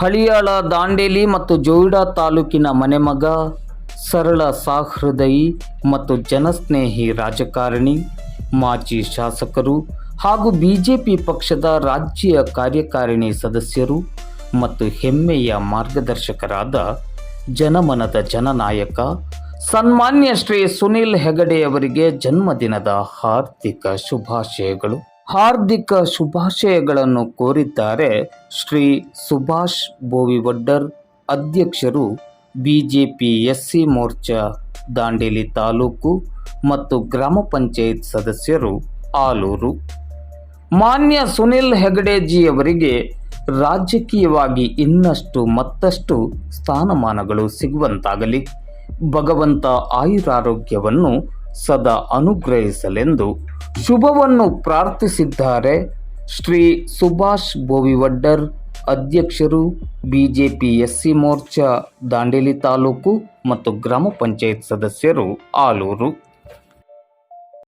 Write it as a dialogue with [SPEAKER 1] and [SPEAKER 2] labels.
[SPEAKER 1] ಹಳಿಯಾಳ, ದಾಂಡೇಲಿ ಮತ್ತು ಜೋಯಿಡಾ ತಾಲೂಕಿನ ಮನೆಮಗ, ಸರಳ ಸಾಹೃದಯಿ ಮತ್ತು ಜನಸ್ನೇಹಿ ರಾಜಕಾರಣಿ, ಮಾಜಿ ಶಾಸಕರು ಹಾಗೂ ಬಿಜೆಪಿ ಪಕ್ಷದ ರಾಜ್ಯ ಕಾರ್ಯಕಾರಿಣಿ ಸದಸ್ಯರು ಮತ್ತು ಹೆಮ್ಮೆಯ ಮಾರ್ಗದರ್ಶಕರಾದ ಜನಮನದ ಜನನಾಯಕ, ಸನ್ಮಾನ್ಯ ಶ್ರೀ ಸುನಿಲ್ ಹೆಗಡೆ ಅವರಿಗೆ ಜನ್ಮದಿನದ ಹಾರ್ದಿಕ ಶುಭಾಶಯಗಳು. ಹಾರ್ದಿಕ ಶುಭಾಶಯಗಳನ್ನು ಕೋರಿದ್ದಾರೆ ಶ್ರೀ ಸುಭಾಷ್ ಬೋವಿವಡ್ಡರ್, ಅಧ್ಯಕ್ಷರು ಬಿಜೆಪಿ ಎಸ್ಸಿ ಮೋರ್ಚಾ, ದಾಂಡೇಲಿ ತಾಲೂಕು ಮತ್ತು ಗ್ರಾಮ ಪಂಚಾಯತ್ ಸದಸ್ಯರು ಆಲೂರು. ಮಾನ್ಯ ಸುನಿಲ್ ಹೆಗಡೆಜಿಯವರಿಗೆ ರಾಜಕೀಯವಾಗಿ ಇನ್ನಷ್ಟು ಮತ್ತಷ್ಟು ಸ್ಥಾನಮಾನಗಳು ಸಿಗುವಂತಾಗಲಿ. ಭಗವಂತ ಆಯುರಾರೋಗ್ಯವನ್ನು ಸದಾ ಅನುಗ್ರಹಿಸಲೆಂದು ಶುಭವನ್ನು ಪ್ರಾರ್ಥಿಸಿದ್ದಾರೆ ಶ್ರೀ ಸುಭಾಷ್ ಬೋವಿವಡ್ಡರ್ ಅಧ್ಯಕ್ಷರು ಬಿಜೆಪಿ ಎಸ್ಸಿ ಮೋರ್ಚಾ ದಾಂಡೇಲಿ ತಾಲೂಕು ಮತ್ತು ಗ್ರಾಮ ಪಂಚಾಯತ್ ಸದಸ್ಯರು ಆಲೂರು.